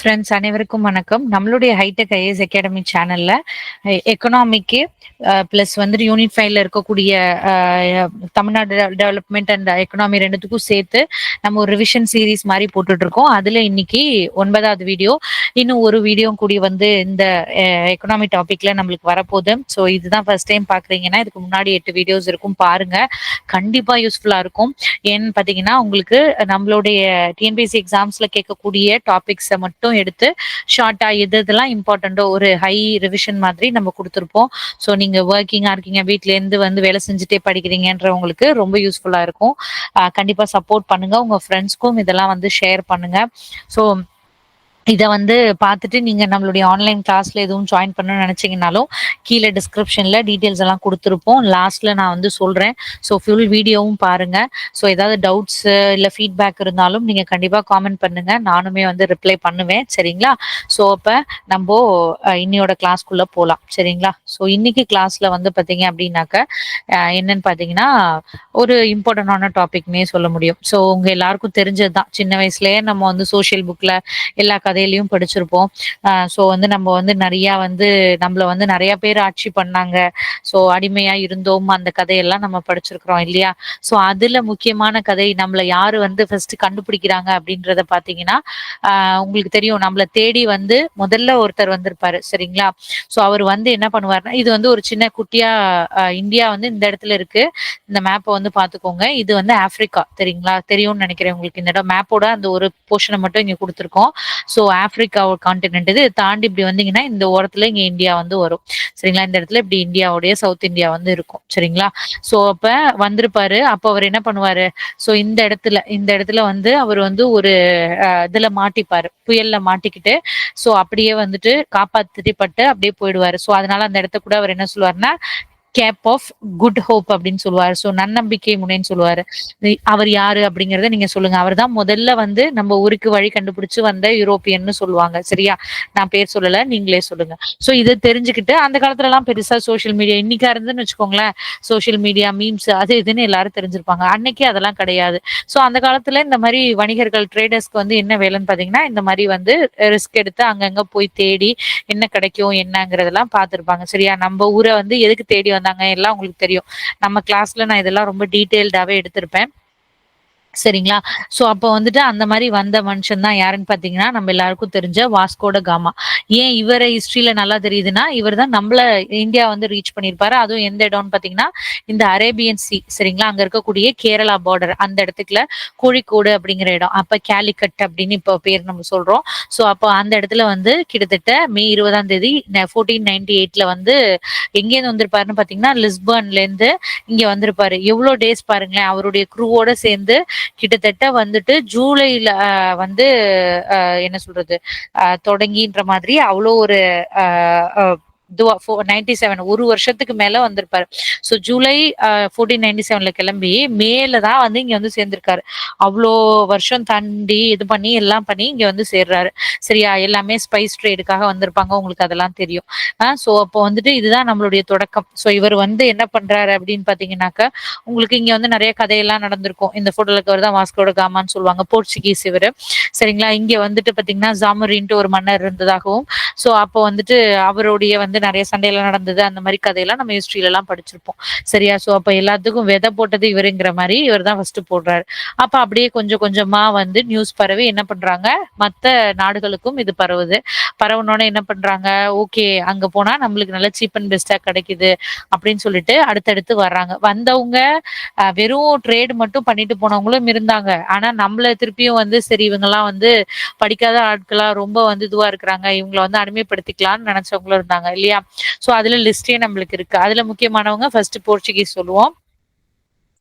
Friends அனைவருக்கும் வணக்கம். நம்மளுடைய ஹைடெக் ஐஎஸ் அகாடமி சேனல்ல எக்கனாமிக்கு பிளஸ் வந்துட்டு யூனிட் ஃபைவ்ல இருக்கக்கூடிய தமிழ்நாடு டெவலப்மெண்ட் அண்ட் எக்கனாமி ரெண்டுத்துக்கும் சேர்த்து நம்ம ஒரு ரிவிஷன் சீரிஸ் மாதிரி போட்டுட்டு இருக்கோம் அதுல இன்னைக்கு ஒன்பதாவது வீடியோ இன்னும் ஒரு வீடியோ கூடி வந்து இந்த எக்கனாமி டாபிக்ல நம்மளுக்கு வரப்போகுது. ஸோ இதுதான் ஃபர்ஸ்ட் டைம் பாக்குறீங்கன்னா இதுக்கு முன்னாடி எட்டு வீடியோஸ் இருக்கும். பாருங்க. கண்டிப்பா யூஸ்ஃபுல்லா இருக்கும். ஏன்னு பாத்தீங்கன்னா உங்களுக்கு நம்மளுடைய டிஎன்பிஎஸ்சி எக்ஸாம்ஸ்ல கேட்கக்கூடிய டாபிக்ஸை மட்டும் எடுத்து ஷார்ட்டா எது இதெல்லாம் இம்பார்ட்டண்டோ ஒரு ஹை ரிவிஷன் மாதிரி நம்ம கொடுத்துருப்போம். ஸோ நீங்க ஒர்க்கிங்கா இருக்கீங்க வீட்ல இருந்து வந்து வேலை செஞ்சுட்டே படிக்கிறீங்கன்றவங்களுக்கு ரொம்ப யூஸ்ஃபுல்லா இருக்கும். கண்டிப்பா சப்போர்ட் பண்ணுங்க. உங்க ஃப்ரெண்ட்ஸ்க்கும் இதெல்லாம் வந்து ஷேர் பண்ணுங்க. ஸோ இதை வந்து பார்த்துட்டு நீங்க நம்மளுடைய ஆன்லைன் கிளாஸ்ல எதுவும் ஜாயின் பண்ணணும்னு நினைச்சீங்கனாலும் கீழே டிஸ்கிரிப்ஷன்ல டீட்டெயில்ஸ் எல்லாம் கொடுத்துருப்போம். லாஸ்ட்ல நான் வந்து சொல்றேன். ஸோ ஃபுல் வீடியோவும் பாருங்க. ஸோ ஏதாவது டவுட்ஸ் இல்ல ஃபீட்பேக் இருந்தாலும் நீங்க கண்டிப்பா காமெண்ட் பண்ணுங்க. நானுமே வந்து ரிப்ளை பண்ணுவேன். சரிங்களா? ஸோ அப்ப நம்ம இன்னையோட கிளாஸ்க்குள்ள போகலாம் சரிங்களா? ஸோ இன்னைக்கு கிளாஸ்ல வந்து பாத்தீங்க அப்படின்னாக்க என்னன்னு பாத்தீங்கன்னா ஒரு இம்பார்ட்டன்டான டாபிக்னே சொல்ல முடியும். ஸோ உங்க எல்லாருக்கும் தெரிஞ்சதுதான். சின்ன வயசுலயே நம்ம வந்து சோஷியல் புக்ல எல்லா கதையிலையும் படிச்சிருப்போம். ஸோ வந்து நம்ம வந்து நிறைய வந்து நம்மள வந்து நிறைய பேர் ஆட்சி பண்ணாங்க. ஸோ அடிமையா இருந்தோம். அந்த கதையெல்லாம் நம்ம படிச்சிருக்கிறோம் இல்லையா? ஸோ அதுல முக்கியமான கதை நம்மள யாரு வந்து ஃபர்ஸ்ட் கண்டுபிடிக்கிறாங்க அப்படின்றத பாத்தீங்கன்னா உங்களுக்கு தெரியும். நம்மள தேடி வந்து முதல்ல ஒருத்தர் வந்திருப்பாரு சரிங்களா? ஸோ அவர் வந்து என்ன பண்ணுவாருன்னா இது வந்து ஒரு சின்ன குட்டியா ஆஹ் இந்தியா வந்து இந்த இடத்துல இருக்கு. இந்த மேப்பை வந்து பாத்துக்கோங்க. இது வந்து ஆப்பிரிக்கா தெரியுங்களா? தெரியும்னு நினைக்கிறேன் உங்களுக்கு இந்த இடம். மேப்போட அந்த ஒரு போர்ஷனை மட்டும் இங்க கொடுத்துருக்கோம். ஸோ ஸோ ஆப்பிரிக்கா கான்டினென்ட் இது இதை தாண்டி இப்படி வந்தீங்கன்னா இந்த ஓரத்துல இங்க இந்தியா வந்து வரும். சரிங்களா? இந்த இடத்துல இப்படி இந்தியாவுடைய சவுத் இந்தியா வந்து இருக்கும். சரிங்களா? ஸோ அப்ப வந்திருப்பாரு. அப்ப அவர் என்ன பண்ணுவாரு? ஸோ இந்த இடத்துல இந்த இடத்துல வந்து அவர் வந்து ஒரு இதுல மாட்டிப்பாரு. புயல்ல மாட்டிக்கிட்டு ஸோ அப்படியே வந்துட்டு காப்பாத்திப்பட்டு அப்படியே போயிடுவாரு. ஸோ அதனால அந்த இடத்த கூட அவர் என்ன சொல்லுவாருன்னா கேப் ஆஃப் குட் ஹோப் அப்படின்னு சொல்லுவாரு. ஸோ நன்னம்பிக்கை முனைன்னு சொல்லுவாரு. அவர் யாரு அப்படிங்கறத நீங்க சொல்லுங்க. அவர் தான் முதல்ல வந்து நம்ம ஊருக்கு வழி கண்டுபிடிச்சு வந்த யூரோப்பியன்னு சொல்லுவாங்க. சரியா? நான் பேர் சொல்லல நீங்களே சொல்லுங்க. ஸோ இதை தெரிஞ்சுக்கிட்டு அந்த காலத்துல எல்லாம் பெருசா சோஷியல் மீடியா இன்னைக்கா இருந்துன்னு வச்சுக்கோங்களேன். சோஷியல் மீடியா மீம்ஸ் அது இதுன்னு எல்லாரும் தெரிஞ்சிருப்பாங்க. அன்னைக்கு அதெல்லாம் கிடையாது. ஸோ அந்த காலத்துல இந்த மாதிரி வணிகர்கள் ட்ரேடர்ஸ்க்கு வந்து என்ன வேலைன்னு பாத்தீங்கன்னா இந்த மாதிரி வந்து ரிஸ்க் எடுத்து அங்கங்க போய் தேடி என்ன கிடைக்கும் என்னங்கிறதெல்லாம் பார்த்துருப்பாங்க சரியா? நம்ம ஊரை வந்து எதுக்கு தேடி இருந்தாங்க எல்லாம் உங்களுக்கு தெரியும். நம்ம கிளாஸ்ல நான் இதெல்லாம் ரொம்ப டீட்டெயில்டாவே எடுத்திருப்பேன். சரிங்களா? சோ அப்போ வந்துட்டு அந்த மாதிரி வந்த மனுஷன் தான் யாருன்னு பாத்தீங்கன்னா நம்ம எல்லாருக்கும் தெரிஞ்ச வாஸ்கோட காமா. ஏன் இவரை ஹிஸ்டரியில நல்லா தெரியுதுன்னா இவர் தான் நம்மள இந்தியா வந்து ரீச் பண்ணியிருப்பாரு அதுவும் எந்த இடம்னு பாத்தீங்கன்னா இந்த அரேபியன் சி சரிங்களா? அங்க இருக்கக்கூடிய கேரளா பார்டர் அந்த இடத்துக்குள்ள கோழிக்கோடு அப்படிங்கிற இடம். அப்ப கேலிக்கட் அப்படின்னு இப்போ பேர் நம்ம சொல்றோம். சோ அப்போ அந்த இடத்துல வந்து கிட்டத்தட்ட மே இருபதாம் தேதி ஃபோர்டீன் நைன்டி எயிட்ல வந்து எங்கேருந்து வந்திருப்பாருன்னு பாத்தீங்கன்னா லிஸ்பர்ன்ல இருந்து இங்க வந்திருப்பாரு. எவ்வளவு டேஸ் பாருங்களேன் அவருடைய குரூவோட சேர்ந்து கிட்டத்தட்ட வந்துட்டு ஜூலைல வந்து ஆஹ், என்ன சொல்றது ஆஹ், தொடங்கின்ற மாதிரி அவ்வளோ ஒரு நைன்டி செவன் ஒரு வருஷத்துக்கு மேல வந்திருப்பாரு. ஸோ ஜூலை ஃபோர்டீன் நைன்டி செவன்ல கிளம்பி மேல தான் வந்து இங்க வந்து சேர்ந்திருக்காரு. அவ்வளோ வருஷம் தாண்டி இது பண்ணி எல்லாம் பண்ணி இங்க வந்து சேர்றாரு. சரியா? எல்லாமே ஸ்பைஸ் ட்ரேடுக்காக வந்திருப்பாங்க. உங்களுக்கு அதெல்லாம் தெரியும். ஸோ அப்போ வந்துட்டு இதுதான் நம்மளுடைய தொடக்கம். ஸோ இவர் வந்து என்ன பண்றாரு அப்படின்னு பாத்தீங்கன்னாக்க உங்களுக்கு இங்க வந்து நிறைய கதையெல்லாம் நடந்திருக்கும். இந்த போட்டோல இருக்கவர் தான் வாஸ்கோட காமான்னு சொல்லுவாங்க. போர்ச்சுகீஸ் இவர். சரிங்களா? இங்க வந்துட்டு பாத்தீங்கன்னா ஜாமரின்ட்டு ஒரு மன்னர் இருந்ததாகவும் ஸோ அப்போ வந்துட்டு அவருடைய வந்து நிறைய சண்டையெல்லாம் நடந்தது. அந்த மாதிரி கதையெல்லாம் நம்ம ஹிஸ்ட்ரியிலலாம் படிச்சிருப்போம். சரியா? ஸோ அப்போ எல்லாத்துக்கும் விதை போட்டது இவருங்கிற மாதிரி இவர் தான் ஃபர்ஸ்ட் போடுறாரு. அப்போ அப்படியே கொஞ்சம் கொஞ்சமா வந்து நியூஸ் பரவி என்ன பண்றாங்க? மற்ற நாடுகளுக்கும் இது பரவுது. பரவுனோட என்ன பண்றாங்க? ஓகே அங்க போனா நம்மளுக்கு நல்ல சீப் அண்ட் பெஸ்டா கிடைக்குது அப்படின்னு சொல்லிட்டு அடுத்தடுத்து வர்றாங்க. வந்தவங்க வெறும் ட்ரேட் மட்டும் பண்ணிட்டு போனவங்களும் இருந்தாங்க. ஆனா நம்மள திருப்பியும் வந்து சரி இவங்கெல்லாம் வந்து படிக்காத ஆட்களா ரொம்ப வந்து இதுவா இருக்கிறாங்க. இவங்களை வந்து அடிமைப்படுத்திக்கலாம்னு நினைச்சவங்களும் இருந்தாங்க இல்லையா? சோ அதுல லிஸ்டே நம்மளுக்கு இருக்கு. அதுல முக்கியமானவங்க ஃபர்ஸ்ட் போர்ச்சுகீஸ் சொல்லுவோம்.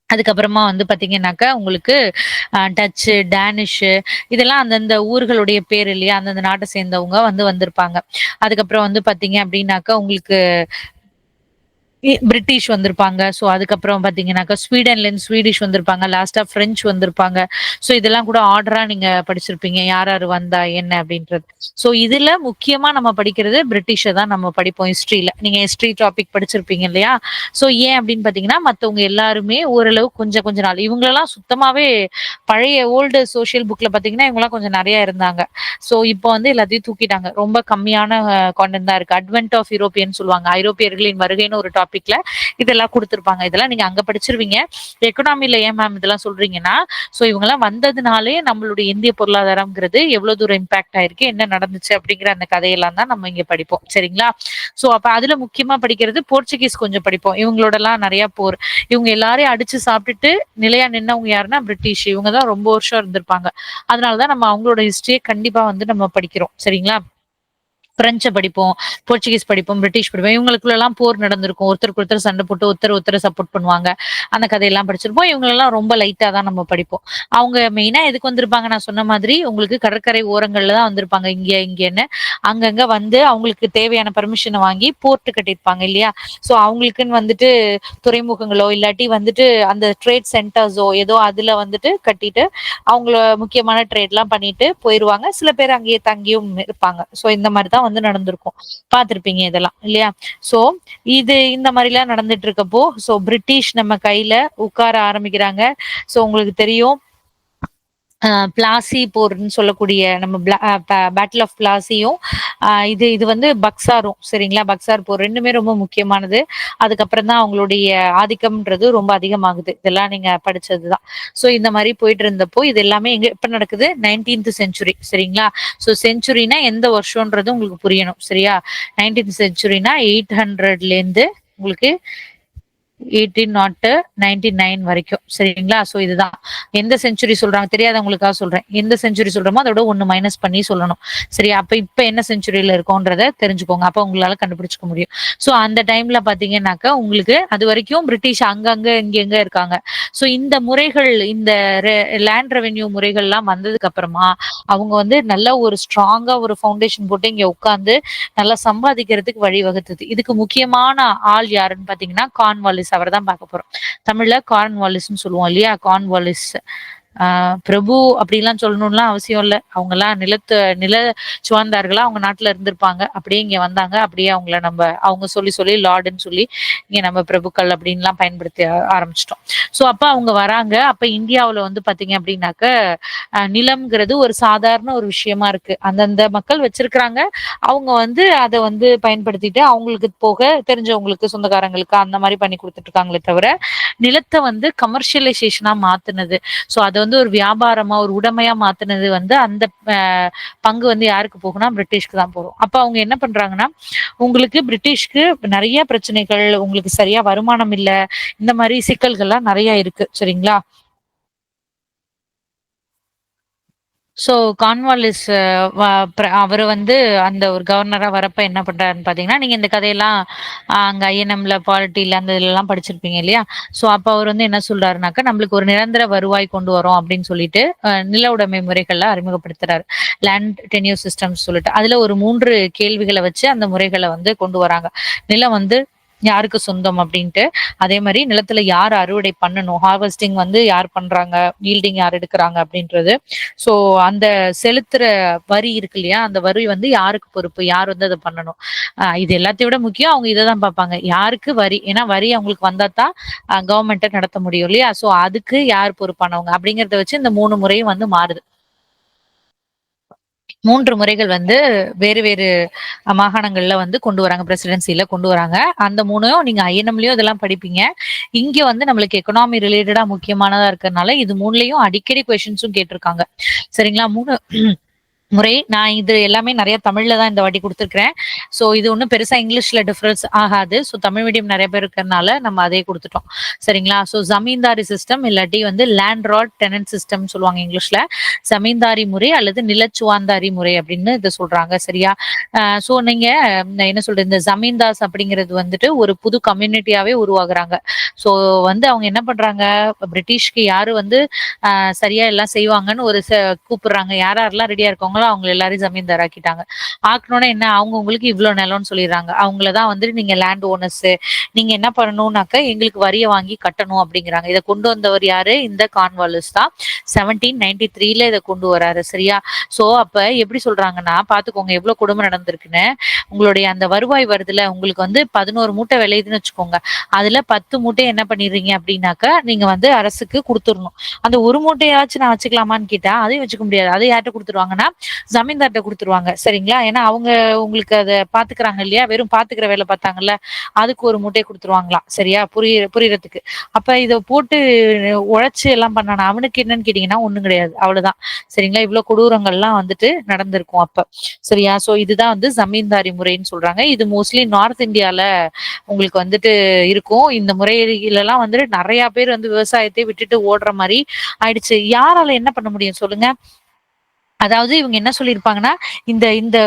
அதுக்கப்புறமா வந்து பாத்தீங்கன்னாக்கா உங்களுக்கு டச்சு டேனிஷு இதெல்லாம் அந்தந்த ஊர்களுடைய பேர் இல்லையா? அந்தந்த நாட்டை சேர்ந்தவங்க வந்து வந்திருப்பாங்க. அதுக்கப்புறம் வந்து பாத்தீங்க அப்படின்னாக்கா உங்களுக்கு பிரிட்டிஷ் வந்திருப்பாங்க. ஸோ அதுக்கப்புறம் பார்த்தீங்கன்னாக்கா ஸ்வீடன்லேருந்து ஸ்வீடிஷ் வந்திருப்பாங்க. லாஸ்ட்டாக ஃப்ரெஞ்சு வந்திருப்பாங்க. ஸோ இதெல்லாம் கூட ஆர்டராக நீங்கள் படிச்சிருப்பீங்க. யார் யார் வந்தா என்ன அப்படின்றது. ஸோ இதில் முக்கியமாக நம்ம படிக்கிறது பிரிட்டிஷை தான் நம்ம படிப்போம் ஹிஸ்ட்ரியில் நீங்கள் ஹிஸ்ட்ரி டாபிக் படிச்சிருப்பீங்க இல்லையா? ஸோ ஏன் அப்படின்னு பார்த்தீங்கன்னா மற்றவங்க எல்லாருமே ஓரளவு கொஞ்சம் கொஞ்ச நாள். இவங்களெல்லாம் சுத்தமாகவே பழைய ஓல்டு சோஷியல் புக்கில் பார்த்தீங்கன்னா இவங்களாம் கொஞ்சம் நிறையா இருந்தாங்க. ஸோ இப்போ வந்து எல்லாத்தையும் தூக்கிட்டாங்க. ரொம்ப கம்மியான கான்டென்ட் தான் இருக்கு. அட்வென்ட் ஆஃப் யூரோப்பியன் சொல்லுவாங்க. ஐரோப்பியர்களின் வருகைன்னு ஒரு டாபிக்ல இதெல்லாம் கொடுத்துருப்பாங்க. இதெல்லாம் நீங்க அங்க படிச்சிருவீங்க. எக்கனாமில ஏன் மேம் இதெல்லாம் சொல்றீங்கன்னா ஸோ இவங்கெல்லாம் வந்ததுனாலே நம்மளுடைய இந்திய பொருளாதாரம்ங்கிறது எவ்வளவு தூரம் இம்பாக்ட் ஆயிருக்கு என்ன நடந்துச்சு அப்படிங்கிற அந்த கதையெல்லாம் தான் நம்ம இங்க படிப்போம். சரிங்களா? ஸோ அப்ப அதுல முக்கியமா படிக்கிறது போர்ச்சுகீஸ் கொஞ்சம் படிப்போம். இவங்களோட எல்லாம் நிறைய போர். இவங்க எல்லாரையும் அடிச்சு சாப்பிட்டுட்டு நிலையா நின்னவங்க யாருன்னா பிரிட்டிஷ் இவங்க தான் ரொம்ப வருஷம் இருந்திருப்பாங்க. அதனாலதான் நம்ம அவங்களோட ஹிஸ்டரியை கண்டிப்பா வந்து நம்ம படிக்கிறோம். சரிங்களா? பிரெஞ்சை படிப்போம் போர்ச்சுகீஸ் படிப்போம் பிரிட்டிஷ் படிப்போம் இவங்களுக்குள்ள எல்லாம் போர் நடந்திருக்கும். ஒருத்தருக்கு ஒருத்தர் சண்டை போட்டு ஒருத்தர் ஒருத்தர் சப்போர்ட் பண்ணுவாங்க. அந்த கதையெல்லாம் படிச்சிருப்போம். இவங்களெல்லாம் ரொம்ப லைட்டா தான் நம்ம படிப்போம். அவங்க மெயினா எதுக்கு வந்திருப்பாங்க? நான் சொன்ன மாதிரி உங்களுக்கு கடற்கரை ஓரங்கள்ல தான் வந்திருப்பாங்க. இங்க இங்கன்னு. அங்கங்க வந்து அவங்களுக்கு தேவையான பர்மிஷனை வாங்கி போர்ட்டு கட்டியிருப்பாங்க இல்லையா? சோ அவங்களுக்குன்னு வந்துட்டு துறைமுகங்களோ இல்லாட்டி வந்துட்டு அந்த ட்ரேட் சென்டர்ஸோ ஏதோ அதுல வந்துட்டு கட்டிட்டு அவங்கள முக்கியமான ட்ரேட் எல்லாம் பண்ணிட்டு போயிருவாங்க. சில பேர் அங்கேயே தங்கியும் இருப்பாங்க. சோ இந்த மாதிரி தான் வந்து நடந்திருக்கும். பார்த்திருப்பீங்க இதெல்லாம் இல்லையா? சோ இது இந்த மாதிரி எல்லாம் நடந்துட்டு இருக்கப்போ சோ பிரிட்டிஷ் நம்ம கையில உட்கார ஆரம்பிக்கிறாங்க. சோ உங்களுக்கு தெரியும் பிளாசி போர்னு சொல்லக்கூடிய நம்ம பேட்டில் ஆஃப் பிளாசியும் இது இது வந்து பக்சாரும் சரிங்களா? பக்சார் போர் ரெண்டுமே ரொம்ப முக்கியமானது. அதுக்கப்புறம் தான் அவங்களுடைய ஆதிக்கம்ன்றது ரொம்ப அதிகமாகுது. இதெல்லாம் நீங்க படிச்சதுதான். ஸோ இந்த மாதிரி போயிட்டு இருந்தப்போ இது எல்லாமே எங்க எப்போ நடக்குது? நைன்டீன்த் செஞ்சுரி சரிங்களா? ஸோ செஞ்சுரினா எந்த வருஷம்ன்றது உங்களுக்கு புரியணும் சரியா? நைன்டீன்த் செஞ்சுரினா எயிட் ஹண்ட்ரட்லேருந்து உங்களுக்கு எயிட்டீன் நாட்டு நைன்டி நைன் வரைக்கும். சரிங்களா? ஸோ இதுதான். எந்த செஞ்சுரி சொல்றாங்க? தெரியாதவங்களுக்காக சொல்றேன். எந்த செஞ்சுரி சொல்றோமோ அதோட ஒன்று மைனஸ் பண்ணி சொல்லணும். சரி அப்ப இப்ப என்ன செஞ்சுரியில இருக்கோன்றத தெரிஞ்சுக்கோங்க. அப்ப உங்களால கண்டுபிடிச்சிக்க முடியும். ஸோ அந்த டைம்ல பார்த்தீங்கன்னாக்கா உங்களுக்கு அது வரைக்கும் பிரிட்டிஷ் அங்கங்க இங்கெங்க இருக்காங்க. ஸோ இந்த முறைகள் இந்த லேண்ட் ரெவென்யூ முறைகள்லாம் வந்ததுக்கு அப்புறமா அவங்க வந்து நல்ல ஒரு ஸ்ட்ராங்கா ஒரு ஃபவுண்டேஷன் போட்டு இங்க உட்காந்து நல்லா சம்பாதிக்கிறதுக்கு வழிவகுத்தது. இதுக்கு முக்கியமான ஆள் யாருன்னு பாத்தீங்கன்னா கான்வாலிஸ் அவர் தான் பார்க்க போறோம். தமிழ்ல கார்ன் வாலிஸ்ன்னு சொல்லுவோம் இல்லையா? கார்ன் வாலிஸ் ஆஹ் பிரபு அப்படிலாம் சொல்லணும்லாம் அவசியம் இல்லை. அவங்க எல்லாம் நிலத்து நில சுவாந்தார்களா அவங்க நாட்டுல இருந்திருப்பாங்க. அப்படியே இங்க வந்தாங்க. அப்படியே அவங்கள நம்ம அவங்க சொல்லி சொல்லி லார்டுன்னு சொல்லி இங்க நம்ம பிரபுக்கள் அப்படின்லாம் பயன்படுத்தி ஆரம்பிச்சிட்டோம். ஸோ அப்ப அவங்க வராங்க. அப்ப இந்தியாவுல வந்து பாத்தீங்க அப்படின்னாக்க நிலம்ங்கிறது ஒரு சாதாரண ஒரு விஷயமா இருக்கு. அந்தந்த மக்கள் வச்சிருக்கிறாங்க. அவங்க வந்து அதை வந்து பயன்படுத்திட்டு அவங்களுக்கு போக தெரிஞ்சவங்களுக்கு சொந்தக்காரங்களுக்கு அந்த மாதிரி பண்ணி கொடுத்துட்டு இருக்காங்களே தவிர நிலத்தை வந்து கமர்ஷியலைசேஷனா மாத்துனது. சோ அதை வந்து ஒரு வியாபாரமா ஒரு உடைமையா மாத்துனது வந்து அந்த அஹ், பங்கு வந்து யாருக்கு போகும்னா பிரிட்டிஷ்க்கு தான் போகும். அப்ப அவங்க என்ன பண்றாங்கன்னா உங்களுக்கு பிரிட்டிஷ்க்கு நிறைய பிரச்சனைகள் உங்களுக்கு சரியா வருமானம் இல்லை இந்த மாதிரி சிக்கல்கள்லாம் நிறைய இருக்கு சரிங்களா? ஸோ கான்வாலிஸ் அவர் வந்து அந்த ஒரு கவர்னராக வரப்ப என்ன பண்ணுறாருன்னு பார்த்தீங்கன்னா நீங்கள் இந்த கதையெல்லாம் அங்கே ஐஎன்எம்ல பாலிட்டியில் அந்த இதெல்லாம் படிச்சிருப்பீங்க இல்லையா? ஸோ அப்போ அவர் வந்து என்ன சொல்றாருனாக்கா நம்மளுக்கு ஒரு நிரந்தர வருவாய் கொண்டு வரோம் அப்படின்னு சொல்லிட்டு நில உடைமை முறைகள்ல அறிமுகப்படுத்துறாரு. லேண்ட் டென்யூர் சிஸ்டம்ஸ் சொல்லிட்டு. அதில் ஒரு மூன்று கேள்விகளை வச்சு அந்த முறைகளை வந்து கொண்டு வராங்க. நிலம் வந்து யாருக்கு சொந்தம் அப்படின்ட்டு. அதே மாதிரி நிலத்துல யார் அறுவடை பண்ணணும்? ஹார்வெஸ்டிங் வந்து யார் பண்றாங்க? ஈல்டிங் யார் எடுக்கிறாங்க அப்படின்றது. சோ அந்த செலுத்துற வரி இருக்கு இல்லையா? அந்த வரி வந்து யாருக்கு பொறுப்பு? யார் வந்து அதை பண்ணணும்? ஆஹ் இது எல்லாத்தையும் விட முக்கியம். அவங்க இதை தான் பார்ப்பாங்க. யாருக்கு வரி? ஏன்னா வரி அவங்களுக்கு வந்தா தான் கவர்மெண்ட்டை நடத்த முடியும் இல்லையா? சோ அதுக்கு யார் பொறுப்பானவங்க? அப்படிங்கிறத வச்சு இந்த மூணு முறையும் வந்து மாறுது. மூன்று முறைகள் வந்து வேறு வேறு மாகாணங்கள்ல வந்து கொண்டு வராங்க பிரசிடென்சில கொண்டு வராங்க. அந்த மூணையும் நீங்க ஐஎன்எம்லயும் இதெல்லாம் படிப்பீங்க. இங்க வந்து நம்மளுக்கு எக்கனாமி ரிலேட்டடா முக்கியமானதா இருக்கிறதுனால இது மூணுலயும் அடிக்கடி கொஷின்ஸும் கேட்டிருக்காங்க. சரிங்களா? மூணு முறை. நான் இது எல்லாமே நிறைய தமிழ்ல தான் இந்த வாட்டி கொடுத்துருக்கிறேன். ஸோ இது ஒன்றும் பெருசாக இங்கிலீஷில் டிஃப்ரென்ஸ் ஆகாது. ஸோ தமிழ் மீடியம் நிறைய பேர் இருக்கிறனால நம்ம அதே கொடுத்துட்டோம். சரிங்களா? ஸோ ஜமீன்தாரி சிஸ்டம் இல்லாட்டி வந்து லேண்ட் ராட் டெனன்ட் சிஸ்டம் சொல்லுவாங்க இங்கிலீஷில். ஜமீன்தாரி முறை அல்லது நிலச்சுவாந்தாரி முறை அப்படின்னு இதை சொல்கிறாங்க சரியா? ஸோ நீங்கள் என்ன சொல்றது? இந்த ஜமீன்தாஸ் அப்படிங்கிறது வந்துட்டு ஒரு புது கம்யூனிட்டியாகவே உருவாகுறாங்க. ஸோ வந்து அவங்க என்ன பண்ணுறாங்க பிரிட்டிஷ்க்கு யார் வந்து சரியாக எல்லாம் செய்வாங்கன்னு ஒரு கூப்பிடுறாங்க. யார் யாரெல்லாம் இருக்கவங்க இருக்காங்களோ அவங்க எல்லாரையும் ஜமீன்தார் ஆக்கிட்டாங்க ஆக்கணும்னா என்ன அவங்க உங்களுக்கு இவ்வளவு நிலம்னு சொல்லிடுறாங்க. அவங்களதான் வந்து நீங்க லேண்ட் ஓனர்ஸ் நீங்க என்ன பண்ணணும்னாக்க எங்களுக்கு வரிய வாங்கி கட்டணும் அப்படிங்கிறாங்க. இதை கொண்டு வந்தவர் யாரு? இந்த கான்வாலிஸ் தான். செவன்டீன் நைன்டி த்ரீல இதை கொண்டு வராரு சரியா? சோ அப்ப எப்படி சொல்றாங்கன்னா பாத்துக்கோங்க எவ்வளவு குடும்பம் நடந்திருக்குன்னு. உங்களுடைய அந்த வருவாய் வருதுல உங்களுக்கு வந்து பதினோரு மூட்டை விளையுதுன்னு வச்சுக்கோங்க. அதுல பத்து மூட்டை என்ன பண்ணிடுறீங்க அப்படின்னாக்க நீங்க வந்து அரசுக்கு கொடுத்துடணும். அந்த ஒரு மூட்டையாச்சும் நான் வச்சுக்கலாமான்னு கேட்டா அதையும் வச்சுக்க முடியாது. அதை யார்கிட்ட கொடுத்துருவாங்கன்னா ஜமீன்தார்கிட்ட கொடுத்துருவாங்க. சரிங்களா? ஏன்னா அவங்க உங்களுக்கு அதை பாத்துக்கிறாங்க இல்லையா? வெறும் பாத்துக்கிற வேலை பார்த்தாங்கல்ல அதுக்கு ஒரு மூட்டையை கொடுத்துருவாங்களாம் சரியா? புரிய புரியறதுக்கு. அப்ப இதை போட்டு உழைச்சு எல்லாம் பண்ணானா? அவனுக்கு என்னன்னு கேட்டீங்கன்னா ஒண்ணும் கிடையாது. அவ்வளவுதான். சரிங்களா? இவ்வளவு கொடூரங்கள்லாம் வந்துட்டு நடந்திருக்கும் அப்ப. சரியா? சோ இதுதான் வந்து ஜமீன்தாரி முறைன்னு சொல்றாங்க. இது மோஸ்ட்லி நார்த் இந்தியால உங்களுக்கு வந்துட்டு இருக்கும். இந்த முறையில எல்லாம் வந்துட்டு நிறைய பேர் வந்து விவசாயத்தை விட்டுட்டு ஓடுற மாதிரி ஆயிடுச்சு. யாரால என்ன பண்ண முடியும்? சொல்லுங்க. அதாவது இவங்க என்ன சொல்லியிருப்பாங்கன்னா இந்த இந்த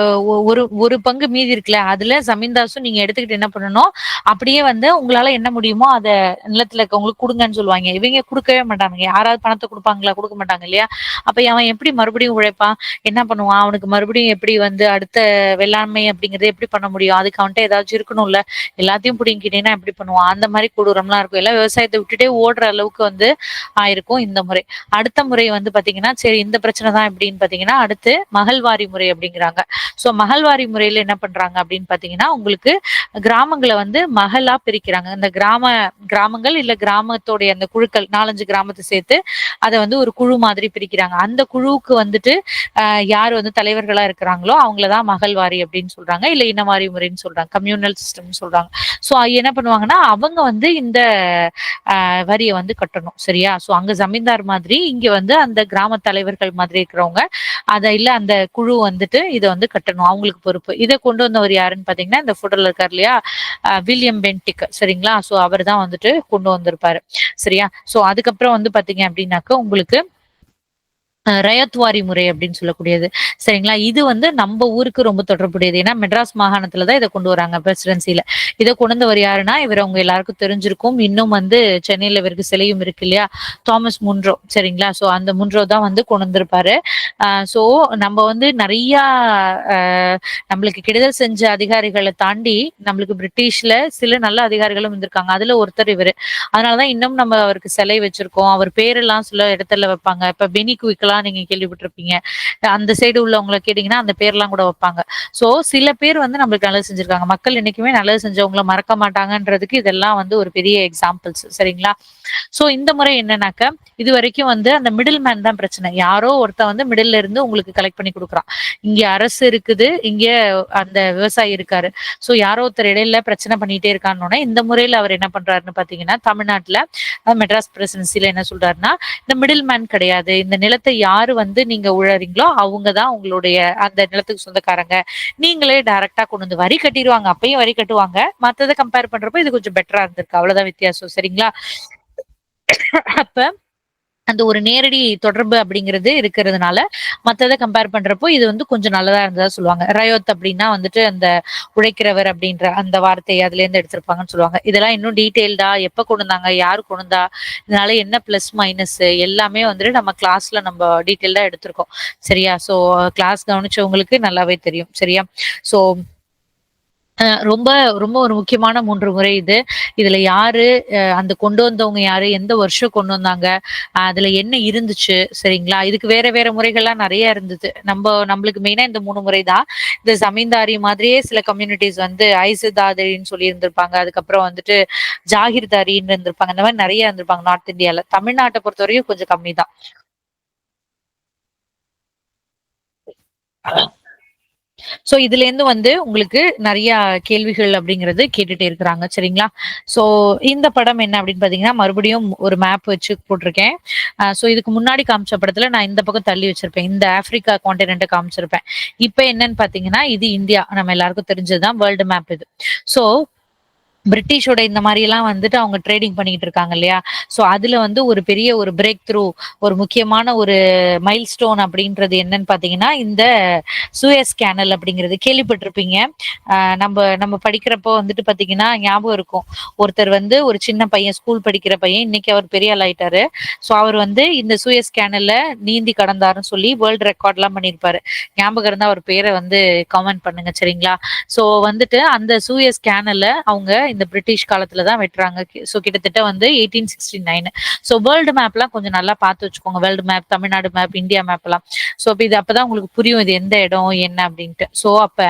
ஒரு ஒரு பங்கு மீதி இருக்குல்ல அதுல ஜமீன்தாஸும் நீங்க எடுத்துக்கிட்டு என்ன பண்ணணும் அப்படியே வந்து உங்களால என்ன முடியுமோ அத நிலத்துல இருக்கவங்களுக்கு கொடுங்கன்னு சொல்லுவாங்க. இவங்க கொடுக்கவே மாட்டாங்க யாராவது பணத்தை கொடுப்பாங்களா கொடுக்க மாட்டாங்க இல்லையா? அப்ப அவன் எப்படி மறுபடியும் உழைப்பான்? என்ன பண்ணுவான்? அவனுக்கு மறுபடியும் எப்படி வந்து அடுத்த வெள்ளாண்மை அப்படிங்கறத எப்படி பண்ண முடியும்? அதுக்கு அவன்கிட்ட ஏதாச்சும் இருக்கணும்ல? எல்லாத்தையும் பிடிங்கிட்டேன்னா எப்படி பண்ணுவான்? அந்த மாதிரி கொடூரம்லாம் இருக்கும். எல்லாம் விவசாயத்தை விட்டுட்டே ஓடுற அளவுக்கு வந்து ஆயிருக்கும் இந்த முறை. அடுத்த முறை வந்து பாத்தீங்கன்னா சரி இந்த பிரச்சனை தான் எப்படின்னு பாத்தீங்கன்னா பாத்தீங்கன்னா அடுத்து மகள்வாரி முறை அப்படிங்கிறாங்க. சோ மகள்வாரி முறையில என்ன பண்றாங்க அப்படின்னு பாத்தீங்கன்னா உங்களுக்கு கிராமங்களை வந்து மகளா பிரிக்கிறாங்க. இந்த கிராம கிராமங்கள் இல்ல கிராமத்தோடைய அந்த குழுக்கள் நாலஞ்சு கிராமத்தை சேர்த்து அதை வந்து ஒரு குழு மாதிரி பிரிக்கிறாங்க. அந்த குழுவுக்கு வந்துட்டு யார் வந்து தலைவர்களா இருக்கிறாங்களோ அவங்களதான் மகள்வாரி அப்படின்னு சொல்றாங்க. இல்ல இனவாரி முறைன்னு சொல்றாங்க. கம்யூனல் சிஸ்டம் சொல்றாங்க. சோ என்ன பண்ணுவாங்கன்னா அவங்க வந்து இந்த வரியை வந்து கட்டணும். சரியா? சோ அங்க ஜமீன்தார் மாதிரி இங்க வந்து அந்த கிராம தலைவர்கள் மாதிரி இருக்கிறவங்க அதை இல்ல அந்த குழு வந்துட்டு இதை வந்து கட்டணும் அவங்களுக்கு பொறுப்பு. இதை கொண்டு வந்தவர் யாருன்னு பாத்தீங்கன்னா இந்த போட்டோல இருக்கார் இல்லையா? வில்லியம் பென்டிக் சரிங்களா? சோ அவர் தான் வந்துட்டு கொண்டு வந்திருப்பாரு. சரியா? சோ அதுக்கப்புறம் வந்து பாத்தீங்க அப்படின்னாக்க உங்களுக்கு ரயத்வாரி முறை அப்படின்னு சொல்லக்கூடியது. சரிங்களா? இது வந்து நம்ம ஊருக்கு ரொம்ப தொடர்புடையது. ஏன்னா மெட்ராஸ் மாகாணத்துலதான் இதை கொண்டு வராங்க பிரசிடென்சில இதை கொண்டு வந்தவர் யாருன்னா இவர் அவங்க எல்லாருக்கும் தெரிஞ்சிருக்கும். இன்னும் வந்து சென்னையில இவருக்கு சிலையும் இருக்கு இல்லையா? தாமஸ் முன்ரோ சரிங்களா? சோ அந்த முன்ரோ தான் வந்து கொண்டு வந்திருப்பாரு. சோ நம்ம வந்து நிறைய நம்மளுக்கு கெடுதல் செஞ்ச அதிகாரிகளை தாண்டி நம்மளுக்கு பிரிட்டிஷ்ல சில நல்ல அதிகாரிகளும் வந்திருக்காங்க அதுல ஒருத்தர் இவர். அதனாலதான் இன்னும் நம்ம அவருக்கு சிலை வச்சிருக்கோம். அவர் பேரெல்லாம் சில இடத்துல வைப்பாங்க. இப்ப பெனி குவிக்கலாம் பேர்லாம் நீங்க கேள்விப்பட்டிருப்பீங்க. அந்த சைடு உள்ளவங்களை கேட்டீங்கன்னா அந்த பேர்லாம் கூட வைப்பாங்க. சோ சில பேர் வந்து நம்மளுக்கு நல்லது செஞ்சிருக்காங்க. மக்கள் என்னைக்குமே நல்லது செஞ்சவங்களை மறக்க மாட்டாங்கன்றதுக்கு இதெல்லாம் வந்து ஒரு பெரிய எக்ஸாம்பிள்ஸ் சரிங்களா? சோ இந்த முறை என்னன்னாக்க இது வரைக்கும் வந்து அந்த மிடில் மேன் தான் பிரச்சனை. யாரோ ஒருத்த வந்து மிடில்ல இருந்து உங்களுக்கு கலெக்ட் பண்ணி கொடுக்குறான். இங்க அரசு இருக்குது இங்க அந்த விவசாயி இருக்காரு. சோ யாரோ ஒருத்தர் இடையில பிரச்சனை பண்ணிட்டே இருக்கான்னு இந்த முறையில அவர் என்ன பண்றாருன்னு பாத்தீங்கன்னா தமிழ்நாட்டுல மெட்ராஸ் பிரசிடென்சில என்ன சொல்றாருன்னா இந்த மிடில் மேன் கிடையாது. இந்த நிலத்தை யாரு வந்து நீங்க உழறீங்களோ அவங்கதான் உங்களுடைய அந்த நிலத்துக்கு சொந்தக்காரங்க. நீங்களே டைரக்டா கொண்டு வந்து வரி கட்டிடுவாங்க. அப்பயும் வரி கட்டுவாங்க. மத்ததை கம்பேர் பண்றப்ப இது கொஞ்சம் பெட்டரா இருந்திருக்கு. அவ்வளவுதான் வித்தியாசம். சரிங்களா? அப்ப அந்த ஒரு நேரடி தொடர்பு அப்படிங்கிறது இருக்கிறதுனால மற்றதை கம்பேர் பண்றப்போ இது வந்து கொஞ்சம் நல்லதா இருந்ததா சொல்லுவாங்க. ரயோத் அப்படின்னா வந்துட்டு அந்த உழைக்கிறவர் அப்படின்ற அந்த வார்த்தையை அதுல இருந்து எடுத்திருப்பாங்கன்னு சொல்லுவாங்க. இதெல்லாம் இன்னும் டீட்டெயில்டா எப்ப கொண்டுந்தாங்க யாரு கொண்டுந்தா இதனால என்ன பிளஸ் மைனஸ் எல்லாமே வந்துட்டு நம்ம கிளாஸ்ல நம்ம டீட்டெயில்டா எடுத்திருக்கோம். சரியா? சோ கிளாஸ் கவனிச்சவங்களுக்கு நல்லாவே தெரியும். சரியா? சோ ரொம்ப ரொம்ப ஒரு முக்கியமான மூன்று முறை இது. இதுல யாரு அந்த கொண்டு வந்தவங்க யாரு எந்த வருஷம் கொண்டு வந்தாங்க அதுல என்ன இருந்துச்சு சரிங்களா? இதுக்கு வேற வேற முறைகள்லாம் நிறைய இருந்தது. நம்ம நம்மளுக்கு மெயினா இந்த மூணு முறை தான். இந்த ஜமீன்தாரி மாதிரியே சில கம்யூனிட்டிஸ் வந்து ஐசுதாதரின்னு சொல்லி இருந்திருப்பாங்க அதுக்கப்புறம் வந்துட்டு ஜாகிர்தாரின்னு இருந்திருப்பாங்க. இந்த மாதிரி நிறைய இருந்திருப்பாங்க நார்த் இந்தியால. தமிழ்நாட்டை பொறுத்த வரைக்கும் கொஞ்சம் கம்மி தான். சோ இதுல இருந்து வந்து உங்களுக்கு நிறைய கேள்விகள் அப்படிங்கிறது கேட்டுட்டே இருக்கிறாங்க சரிங்களா? சோ இந்த படம் என்ன அப்படின்னு பாத்தீங்கன்னா மறுபடியும் ஒரு மேப் வச்சு போட்டிருக்கேன் சோ இதுக்கு முன்னாடி காமிச்ச படத்துல நான் இந்த பக்கம் தள்ளி வச்சிருப்பேன். இந்த ஆப்பிரிக்கா காண்டினென்ட்டை காமிச்சிருப்பேன். இப்ப என்னன்னு பாத்தீங்கன்னா இது இந்தியா. நம்ம எல்லாருக்கும் தெரிஞ்சதுதான் வேர்ல்டு மேப் இது. சோ பிரிட்டிஷோட இந்த மாதிரி எல்லாம் வந்துட்டு அவங்க ட்ரேடிங் பண்ணிட்டு இருக்காங்க இல்லையா? சோ அதுல வந்து ஒரு பெரிய ஒரு பிரேக் த்ரூ ஒரு முக்கியமான ஒரு மைல் ஸ்டோன் அப்படின்றது என்னன்னு பாத்தீங்கன்னா இந்த சூயஸ் கேனல் அப்படிங்கிறது. கேள்விப்பட்டிருப்பீங்க. நம்ம நம்ம படிக்கிறப்போ வந்துட்டு பாத்தீங்கன்னா ஞாபகம் இருக்கும். ஒருத்தர் வந்து ஒரு சின்ன பையன் ஸ்கூல் படிக்கிற பையன் இன்னைக்கு அவர் பெரிய ஆள் ஆயிட்டாரு. சோ அவர் வந்து இந்த சூயஸ் கேனல்ல நீந்தி கடந்தாருன்னு சொல்லி வேர்ல்டு ரெக்கார்ட் எல்லாம் பண்ணிருப்பாரு ஞாபகம் இருந்தா அவர் பேரை வந்து கமெண்ட் பண்ணுங்க சரிங்களா? சோ வந்துட்டு அந்த சூயஸ் கேனல்ல அவங்க இந்த பிரிட்டிஷ் காலத்துல தான் வெட்டுறாங்க. சோ கிட்டத்தட்ட வந்து eighteen sixty nine so world மேப்லாம் கொஞ்சம் நல்லா பார்த்து வச்சுக்கோங்க. World map Tamil Nadu map India map எல்லாம் ஸோ அப்போ இது அப்பதான் உங்களுக்கு புரியும் இது எந்த இடம் என்ன அப்படின்ட்டு. ஸோ அப்ப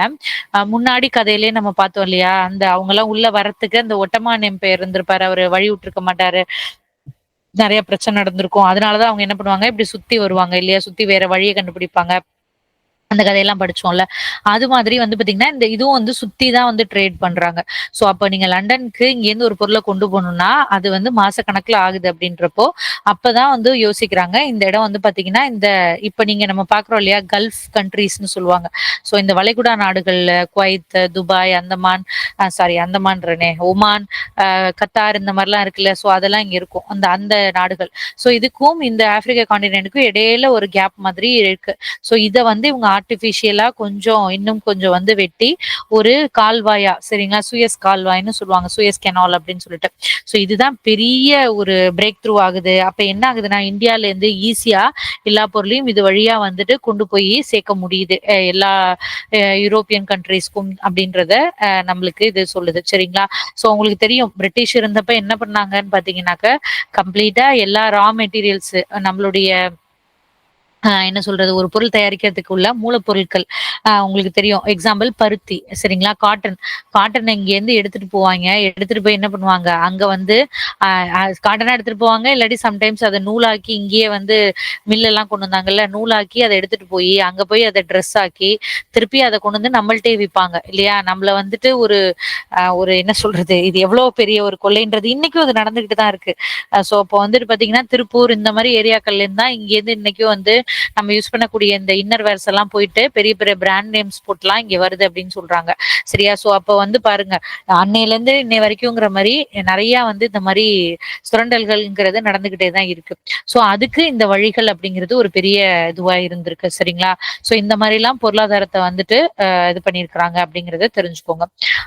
அஹ், முன்னாடி கதையிலேயே நம்ம பார்த்தோம் இல்லையா? அந்த அவங்க எல்லாம் உள்ள வரத்துக்கு அந்த ஒட்டமான் எம்பையர் இருந்திருப்பாரு. அவரு வழி விட்டுருக்க மாட்டாரு. நிறைய பிரச்சனை நடந்திருக்கும். அதனாலதான் அவங்க என்ன பண்ணுவாங்க? இப்படி சுத்தி வருவாங்க இல்லையா? சுத்தி வேற வழியை கண்டுபிடிப்பாங்க. அந்த கதையெல்லாம் படிச்சோம்ல. அது மாதிரி வந்து பாத்தீங்கன்னா இந்த இதுவும் வந்து சுத்தி தான் வந்து ட்ரேட் பண்றாங்க. சோ அப்ப நீங்க லண்டனுக்கு இங்க இருந்து ஒரு பொருளை கொண்டு போகணும்னா அது வந்து மாச கணக்குல ஆகுது அப்படின்றப்போ அப்பதான் வந்து யோசிக்கிறாங்க. இந்த இடம் வந்து பாத்தீங்கன்னா இந்த இப்ப நீங்க நம்ம பாக்குறோம் இல்லையா கல்ஃப் கண்ட்ரீஸ்னு சொல்லுவாங்க. சோ இந்த வளைகுடா நாடுகள்ல குவைத் துபாய் அந்தமான் சாரி அந்தமான்றனே ஒமான் கத்தார் இந்த மாதிரிலாம் இருக்குல்ல. சோ அதெல்லாம் இங்க இருக்கும். அந்த அந்த நாடுகள். சோ இதுக்கும் இந்த ஆப்பிரிக்கா காண்டினென்ட்டுக்கும் இடையில ஒரு கேப் மாதிரி இருக்கு. சோ இதை வந்து இவங்க ஆர்டிஃபிஷியலாக கொஞ்சம் இன்னும் கொஞ்சம் வந்து வெட்டி ஒரு கால்வாயா சரிங்களா? சுயஸ் கால்வாய்னு சொல்லுவாங்க. சுயஸ் கெனால் அப்படின்னு சொல்லிட்டு. ஸோ இதுதான் பெரிய ஒரு பிரேக் த்ரூ ஆகுது. அப்போ என்ன ஆகுதுன்னா இந்தியால இருந்து ஈஸியா எல்லா பொருளையும் இது வழியா வந்துட்டு கொண்டு போய் சேர்க்க முடியுது. எல்லா யூரோப்பியன் கண்ட்ரீஸ்க்கும் அப்படின்றத நம்மளுக்கு இது சொல்லுது. சரிங்களா? ஸோ உங்களுக்கு தெரியும் பிரிட்டிஷ் இருந்தப்ப என்ன பண்ணாங்கன்னு பாத்தீங்கன்னாக்க கம்ப்ளீட்டா எல்லா ரா மெட்டீரியல்ஸ் நம்மளுடைய என்ன சொல்றது ஒரு பொருள் தயாரிக்கிறதுக்கு உள்ள மூலப்பொருட்கள். உங்களுக்கு தெரியும். எக்ஸாம்பிள் பருத்தி சரிங்களா? காட்டன் காட்டன் இங்க இருந்து எடுத்துட்டு போவாங்க. எடுத்துட்டு போய் என்ன பண்ணுவாங்க? அங்க வந்து காட்டனா எடுத்துட்டு போவாங்க. இல்லாட்டி சம்டைம்ஸ் அதை நூலாக்கி இங்கேயே வந்து மில்லெல்லாம் கொண்டு வந்தாங்கல்ல நூலாக்கி அதை எடுத்துட்டு போய் அங்க போய் அதை ட்ரெஸ் ஆக்கி திருப்பி அதை கொண்டு வந்து நம்மள்ட்டே விற்பாங்க இல்லையா? நம்மள வந்துட்டு ஒரு ஒரு என்ன சொல்றது இது எவ்வளவு பெரிய ஒரு கொள்ளைன்றது இன்னைக்கும் அது நடந்துகிட்டு தான் இருக்கு. ஸோ அப்போ வந்துட்டு பாத்தீங்கன்னா திருப்பூர் இந்த மாதிரி ஏரியாக்கள்ல இருந்தா இங்க இருந்து இன்னைக்கும் வந்து நம்ம யூஸ் பண்ணக்கூடிய இந்த இன்னர் வேர்ஸ் எல்லாம் போயிட்டு பெரிய பெரிய பிராண்ட் நேம்ஸ் போட்டுலாம் இங்க வருது அப்படின்னு சொல்றாங்க. சரியா? சோ அப்ப வந்து பாருங்க அன்னையில இருந்து இன்னை வரைக்கும்ங்கிற மாதிரி நிறைய வந்து இந்த மாதிரி சுரண்டல்கள்ங்கிறது நடந்துகிட்டே தான் இருக்கு. சோ அதுக்கு இந்த வழிகள் அப்படிங்கிறது ஒரு பெரிய இதுவா இருந்திருக்கு. சரிங்களா? சோ இந்த மாதிரி எல்லாம் பொருளாதாரத்தை வந்துட்டு அஹ், இது பண்ணியிருக்கிறாங்க அப்படிங்கறத தெரிஞ்சுக்கோங்க.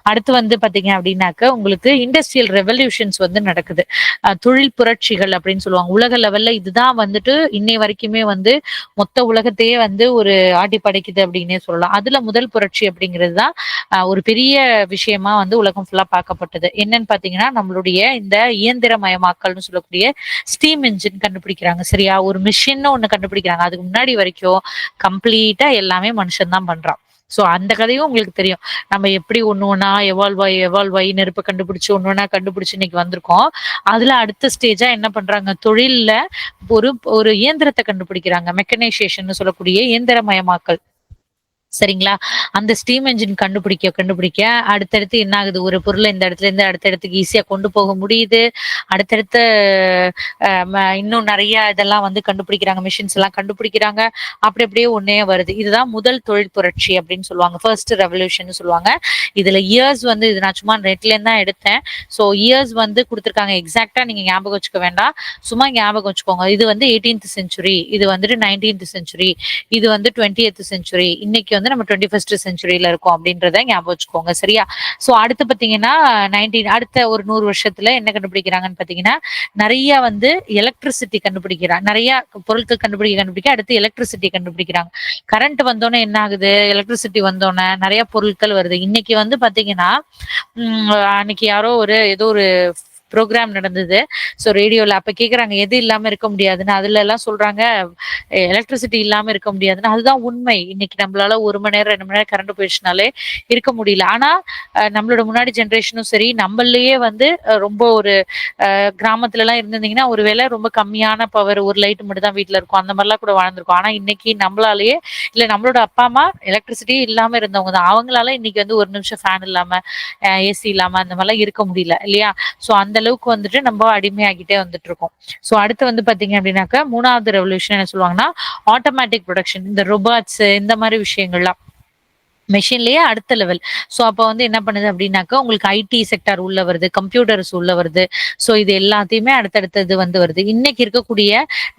அடுத்து வந்து பாத்தீங்க அப்படின்னாக்க உங்களுக்கு இண்டஸ்ட்ரியல் ரெவல்யூஷன்ஸ் வந்து நடக்குது. அஹ், தொழில் புரட்சிகள் அப்படின்னு சொல்லுவாங்க. உலக லெவல்ல இதுதான் வந்துட்டு இன்னை வரைக்குமே வந்து மொத்த உலகத்தையே வந்து ஒரு ஆட்டி படைக்குது அப்படின்னே சொல்லலாம். அதுல முதல் புரட்சி அப்படிங்கிறது தான் ஆஹ், ஒரு பெரிய விஷயமா வந்து உலகம் ஃபுல்லா பார்க்கப்பட்டது. என்னன்னு பாத்தீங்கன்னா நம்மளுடைய இந்த இயந்திரமயமாக்கல்னு சொல்லக்கூடிய ஸ்டீம் இன்ஜின் கண்டுபிடிக்கிறாங்க. சரியா? ஒரு மிஷின்னு ஒண்ணு கண்டுபிடிக்கிறாங்க. அதுக்கு முன்னாடி வரைக்கும் கம்ப்ளீட்டா எல்லாமே மனுஷன் தான் பண்றான். சோ அந்த கதையும் உங்களுக்கு தெரியும். நம்ம எப்படி ஒண்ணு ஒன்றா எவால்வ் ஆகி எவால்வ் ஆகி நெருப்பை கண்டுபிடிச்சு ஒண்ணு ஒன்றா கண்டுபிடிச்சு இன்னைக்கு வந்திருக்கோம். அதுல அடுத்த ஸ்டேஜாக என்ன பண்றாங்க? தொழில்ல ஒரு ஒரு இயந்திரத்தை கண்டுபிடிக்கிறாங்க. மெக்கனைசேஷன் சொல்லக்கூடிய இயந்திரமயமாக்கல். சரிங்களா? அந்த ஸ்டீம் என்ஜின் கண்டுபிடிக்க கண்டுபிடிக்க அடுத்தடுத்து என்ன ஆகுது ஒரு பொருளை இந்த இடத்துல இருந்து அடுத்த இடத்துக்கு ஈஸியா கொண்டு போக முடியுது. அடுத்தடுத்த ம- இன்னும் நிறைய இதெல்லாம் வந்து கண்டுபிடிக்கிறாங்க. மிஷின்ஸ் எல்லாம் கண்டுபிடிக்கிறாங்க. அப்படி அப்படியே ஒன்னே வருது. இதுதான் முதல் தொழில் புரட்சி அப்படின்னு சொல்லுவாங்க. ஃபர்ஸ்ட் ரெவல்யூஷன் சொல்லுவாங்க. இதுல இயர்ஸ் வந்து இது நான் சும்மா நெட்ல தான் எடுத்தேன். ஸோ இயர்ஸ் வந்து கொடுத்துருக்காங்க. எக்ஸாக்டா நீங்க ஞாபகம் வச்சுக்க வேண்டாம். சும்மா ஞாபகம் வச்சுக்கோங்க. இது வந்து எயிட்டீன்த் செஞ்சுரி இது வந்துட்டு நைன்டீன்த் செஞ்சுரி இது வந்து டுவெண்ட்டி செஞ்சுரி இன்னைக்கு வந்து நம்ம டுவெண்ட்டி ஃபர்ஸ்ட் செஞ்சுரியில இருக்கோம் அப்படின்றத ஞாபகம் வச்சுக்கோங்க சரியா? சோ அடுத்து பாத்தீங்கன்னா நைன்டீன் அடுத்த ஒரு நூறு வருஷத்துல என்ன கண்டுபிடிக்கிறாங்கன்னு பாத்தீங்கன்னா நிறைய வந்து எலக்ட்ரிசிட்டி கண்டுபிடிக்கிறாங்க நிறைய பொருட்கள் கண்டுபிடிக்க கண்டுபிடிக்க அடுத்து எலக்ட்ரிசிட்டி கண்டுபிடிக்கிறாங்க. கரண்ட் வந்தோடனே என்ன ஆகுது? எலக்ட்ரிசிட்டி வந்தோடனே நிறைய பொருட்கள் வருது. இன்னைக்கு வந்து பாத்தீங்கன்னா உம் அன்னைக்கு யாரோ ஒரு ஏதோ ஒரு ப்ரோக்ராம் நடந்தது. ஸோ ரேடியோவில் அப்ப கேட்குறாங்க எது இல்லாம இருக்க முடியாதுன்னு. அதுல எல்லாம் சொல்றாங்க எலக்ட்ரிசிட்டி இல்லாம இருக்க முடியாதுன்னு. அதுதான் உண்மை. இன்னைக்கு நம்மளால ஒரு மணி நேரம் ரெண்டு மணி நேரம் கரண்ட் போயிடுச்சுனாலே இருக்க முடியல. ஆனா நம்மளோட முன்னாடி ஜென்ரேஷனும் சரி நம்மளையே வந்து ரொம்ப ஒரு கிராமத்துலலாம் கிராமத்துல எல்லாம் இருந்திருந்தீங்கன்னா ஒருவேளை ரொம்ப கம்மியான பவர் ஒரு லைட் மட்டும் தான் வீட்ல இருக்கும். அந்த மாதிரிலாம் கூட வாழ்ந்திருக்கும் ஆனா இன்னைக்கு நம்மளாலேயே இல்ல நம்மளோட அப்பா அம்மா எலக்ட்ரிசிட்டி இல்லாம இருந்தவங்க தான். அவங்களால இன்னைக்கு வந்து ஒரு நிமிஷம் ஃபேன் இல்லாம ஏசி இல்லாம அந்த மாதிரிலாம் இருக்க முடியல இல்லையா? சோ அந்த அளவுக்கு வந்துட்டு நம்ம அடிமையாகிட்டே வந்துட்டு இருக்கோம் சோ அடுத்து வந்து பாத்தீங்க அப்படின்னாக்கா மூணாவது ரெவல்யூஷன் என்ன சொல்லுவாங்கன்னா ஆட்டோமேட்டிக் ப்ரொடக்ஷன் இந்த ரொபாட்ஸ் இந்த மாதிரி விஷயங்கள்லாம். மெஷின்லயே அடுத்த லெவல் ஸோ அப்போ வந்து என்ன பண்ணுது அப்படின்னாக்கா உங்களுக்கு ஐடி செக்டர் உள்ள வருது கம்ப்யூட்டர்ஸ் உள்ள வருது. ஸோ இது எல்லாத்தையுமே அடுத்தடுத்தது வந்து வருது. இன்னைக்கு இருக்கக்கூடிய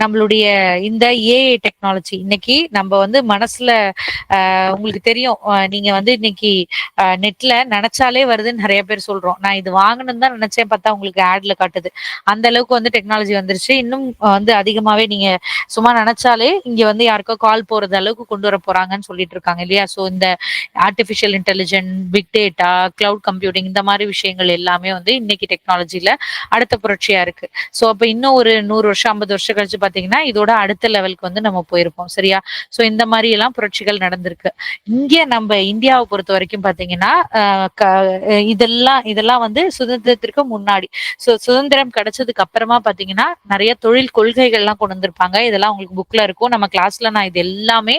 நம்மளுடைய இந்த ஏஐ டெக்னாலஜி இன்னைக்கு நம்ம வந்து மனசுல ஆஹ் உங்களுக்கு தெரியும். நீங்க வந்து இன்னைக்கு நெட்ல நினைச்சாலே வருதுன்னு நிறைய பேர் சொல்றோம். நான் இது வாங்கணும்னு தான் நினைச்சேன் பார்த்தா உங்களுக்கு ஆட்ல காட்டுது. அந்த அளவுக்கு வந்து டெக்னாலஜி வந்துருச்சு. இன்னும் வந்து அதிகமாவே நீங்க சும்மா நினைச்சாலே இங்க வந்து யாருக்கோ கால் போறது அளவுக்கு கொண்டு வர போறாங்கன்னு சொல்லிட்டு இருக்காங்க இல்லையா? ஸோ இந்த artificial intelligent big data cloud computing இந்த மாதிரி விஷயங்கள் எல்லாமே வந்து இன்னைக்கு டெக்னாலஜியில அடுத்த புரட்சியா இருக்கு. ஸோ அப்ப இன்னும் ஒரு நூறு வருஷம் ஐம்பது வருஷம் கழிச்சு பாத்தீங்கன்னா இதோட அடுத்த லெவலுக்கு வந்து நம்ம போயிருப்போம் சரியா? ஸோ இந்த மாதிரி எல்லாம் புரட்சிகள் நடந்திருக்கு. இங்கே நம்ம இந்தியாவை பொறுத்த வரைக்கும் பாத்தீங்கன்னா இதெல்லாம் இதெல்லாம் வந்து சுதந்திரத்திற்கு முன்னாடி. ஸோ சுதந்திரம் கிடைச்சதுக்கு அப்புறமா பாத்தீங்கன்னா நிறைய தொழில் கொள்கைகள்லாம் கொண்டு வந்திருப்பாங்க. இதெல்லாம் உங்களுக்கு புக்ல இருக்கும். நம்ம கிளாஸ்ல நான் இது எல்லாமே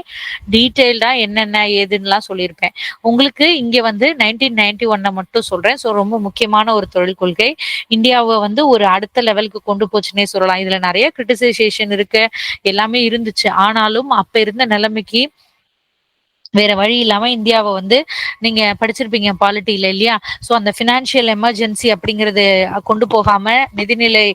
டீட்டெயில்டா என்னென்ன ஏதுன்னுலாம் சொல்லியிருப்பேன் உங்களுக்கு இங்க வந்து நைன்டீன் நைன்டி ஒன்ன மட்டும் சொல்றேன். ஸோ ரொம்ப முக்கியமான ஒரு தொழில் கொள்கை. இந்தியாவை வந்து ஒரு அடுத்த லெவலுக்கு கொண்டு போச்சுன்னே சொல்லலாம். இதுல நிறைய கிரிட்டிசைசேஷன் இருக்கு. எல்லாமே இருந்துச்சு. ஆனாலும் அப்ப இருந்த நிலைமைக்கு வேற வழி இல்லாம இந்தியாவை வந்து நீங்க படிச்சிருப்பீங்க பாலிட்டியில இல்லையா? சோ அந்த பினான்சியல் எமர்ஜென்சி அப்படிங்கறது கொண்டு போகாம நிதிநிலை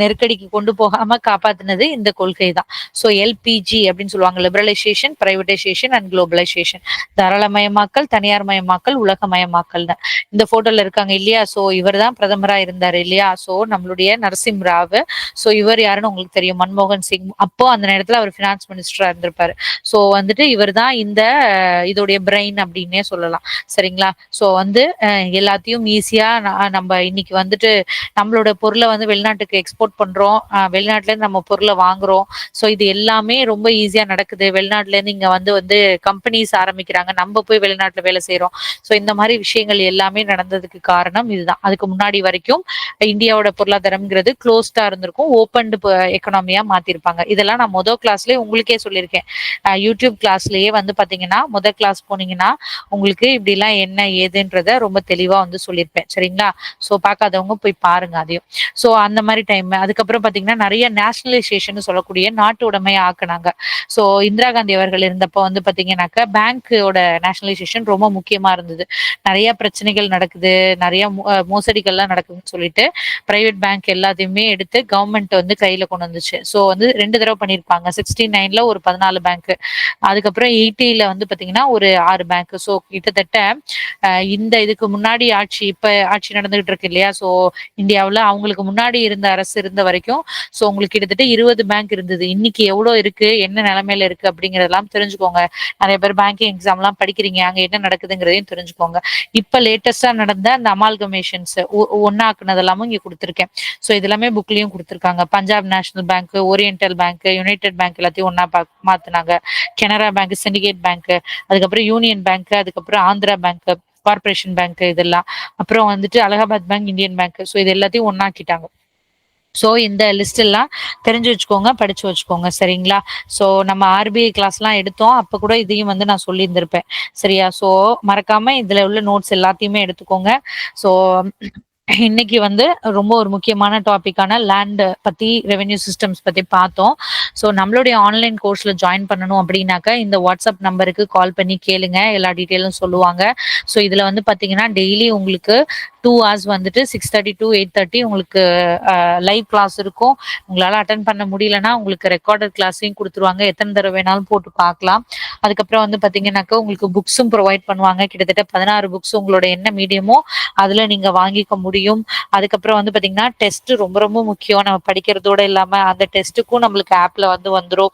நெருக்கடிக்கு கொண்டு போகாம காப்பாத்தினது இந்த கொள்கை தான். சோ எல்பிஜி அப்படின்னு சொல்லுவாங்க. லிபரலைசேஷன் பிரைவேடைசேஷன் அண்ட் குளோபலைசேஷன் தாராளமயமாக்கல் தனியார் மயமாக்கல் உலகமயமாக்கல் தான். இந்த போட்டோல இருக்காங்க இல்லையா? சோ இவர் தான் பிரதமரா இருந்தாரு இல்லையா? சோ நம்மளுடைய நரசிம் ராவ். சோ இவர் யாருன்னு உங்களுக்கு தெரியும்? மன்மோகன் சிங். அப்போ அந்த நேரத்துல அவர் பினான்ஸ் மினிஸ்டரா இருந்திருப்பாரு. சோ வந்துட்டு இவர் தான் இந்த இதோடைய பிரெயின் அப்படின்னே சொல்லலாம். சரிங்களா? ஸோ வந்து எல்லாத்தையும் ஈஸியா நம்ம இன்னைக்கு வந்துட்டு நம்மளோட பொருளை வந்து வெளிநாட்டுக்கு எக்ஸ்போர்ட் பண்றோம். வெளிநாட்டுலேருந்து நம்ம பொருளை வாங்குறோம். ஸோ இது எல்லாமே ரொம்ப ஈஸியா நடக்குது. வெளிநாட்டுல இருந்து வந்து வந்து கம்பெனிஸ் ஆரம்பிக்கிறாங்க. நம்ம போய் வெளிநாட்டில் வேலை செய்யறோம் ஸோ இந்த மாதிரி விஷயங்கள் எல்லாமே நடந்ததுக்கு காரணம் இதுதான். அதுக்கு முன்னாடி வரைக்கும் இந்தியாவோட பொருளாதாரம்ங்கிறது க்ளோஸ்டா இருந்திருக்கும். ஓப்பன்டு எக்கனாமியா மாற்றிருப்பாங்க இதெல்லாம் நான் மொதல் கிளாஸ்லேயே உங்களுக்கே சொல்லியிருக்கேன். யூடியூப் கிளாஸ்லயே வந்து பார்த்தீங்கன்னா போனீங்கன்னா முதல் கிளாஸ் போனீங்கன்னா உங்களுக்கு இப்படி எல்லாம் என்ன ஏதுன்றத ரொம்ப தெளிவா வந்து சொல்லியிருப்பேன். சரிங்களா? சோ பார்க்காதவங்க போய் பாருங்க அதையும். சோ அந்த மாதிரி டைம் அதுக்கப்புறம் பாத்தீங்கன்னா நிறைய நேஷனலைசேஷன் சொல்லக்கூடிய நாட்டு உடைமையை ஆக்குனாங்க. சோ இந்திரா காந்தி அவர்கள் இருந்தப்போ வந்து பாத்தீங்கன்னாக்க பேங்கோட நேஷனலைசேஷன் ரொம்ப முக்கியமா இருந்தது. நிறைய பிரச்சனைகள் நடக்குது. நிறைய மோசடிகள்லாம் நடக்குதுன்னு சொல்லிட்டு பிரைவேட் பேங்க் எல்லாத்தையுமே எடுத்து கவர்மெண்ட் வந்து கையில கொண்டு வந்துச்சு. ஸோ வந்து ரெண்டு தடவை பண்ணியிருப்பாங்க. சிக்ஸ்டி நைன்ல ஒரு பதினாலு பேங்க் அதுக்கப்புறம் எயிட்டில வந்து பாத்தீங்கன்னா ஒரு ஆறு பேங்க் ஸோ கிட்டத்தட்ட இந்த இதுக்கு முன்னாடி ஆட்சி இப்ப ஆட்சி நடந்துகிட்டு இருக்கு இல்லையா? ஸோ இந்தியாவில் அவங்களுக்கு முன்னாடி இருந்த அரசு இருந்த வரைக்கும் ஸோ உங்களுக்கு கிட்டத்தட்ட இருபது பேங்க் இருந்தது. இன்னைக்கு எவ்வளோ இருக்கு? என்ன நிலைமையில இருக்கு? அப்படிங்கறதெல்லாம் தெரிஞ்சுக்கோங்க. நிறைய பேர் பேங்கிங் எக்ஸாம் எல்லாம் படிக்கிறீங்க. அங்க என்ன நடக்குதுங்கிறதையும் தெரிஞ்சுக்கோங்க. இப்ப லேட்டஸ்டா நடந்த அந்த அமால்கமேஷன்ஸ் ஒன்னாக்குனதெல்லாமும் இங்க கொடுத்துருக்கேன். ஸோ இதெல்லாமே புக்லயும் கொடுத்துருக்காங்க. Punjab National Bank Oriental Bank United Bank எல்லாத்தையும் ஒன்னா மாத்தினாங்க. கனரா பேங்க் சிண்டிகேட் பேங்க் அதுக்கப்புறம் யூனியன் பேங்க் அதுக்கப்புறம் ஆந்திரா பேங்க் கார்பரேஷன் பேங்க் இதெல்லாம். அப்புறம் வந்துட்டு Allahabad Bank Indian Bank so இது எல்லாத்தையும் ஒன்னாக்கிட்டாங்க ஸோ இந்த லிஸ்ட் எல்லாம் தெரிஞ்சு வச்சுக்கோங்க படிச்சு வச்சுக்கோங்க. சரிங்களா? ஸோ நம்ம ஆர்பிஐ கிளாஸ்லாம் எடுத்தோம். அப்போ கூட இதையும் வந்து நான் சொல்லியிருந்திருப்பேன். சரியா? ஸோ மறக்காம இதுல உள்ள நோட்ஸ் எல்லாத்தையுமே எடுத்துக்கோங்க. ஸோ இன்னைக்கு வந்து ரொம்ப ஒரு முக்கியமான டாபிக்கான லேண்ட் பத்தி ரெவென்யூ சிஸ்டம்ஸ் பத்தி பார்த்தோம். ஸோ நம்மளுடைய ஆன்லைன் கோர்ஸ்ல ஜாயின் பண்ணணும் அப்படின்னாக்க இந்த வாட்ஸ்அப் நம்பருக்கு கால் பண்ணி கேளுங்க. எல்லா டீட்டெயிலும் சொல்லுவாங்க. ஸோ இதுல வந்து பாத்தீங்கன்னா டெய்லி உங்களுக்கு டூ ஹவர்ஸ் வந்துட்டு six thirty to eight thirty உங்களுக்கு லைவ் கிளாஸ் இருக்கும். உங்களால் அட்டன் பண்ண முடியலன்னா உங்களுக்கு ரெக்கார்டட் கிளாஸையும் கொடுத்துருவாங்க. எத்தனை தடவை வேணாலும் போட்டு பார்க்கலாம். அதுக்கப்புறம் வந்து பார்த்தீங்கன்னாக்கா உங்களுக்கு புக்ஸும் ப்ரொவைட் பண்ணுவாங்க. கிட்டத்தட்ட பதினாறு புக்ஸ் உங்களோட என்ன மீடியமோ அதில் நீங்கள் வாங்கிக்க முடியும். அதுக்கப்புறம் வந்து பார்த்தீங்கன்னா டெஸ்ட் ரொம்ப ரொம்ப முக்கியம். நம்ம படிக்கிறதோட இல்லாமல் அந்த டெஸ்ட்டுக்கும் நம்மளுக்கு ஆப்பில் வந்து வந்துடும்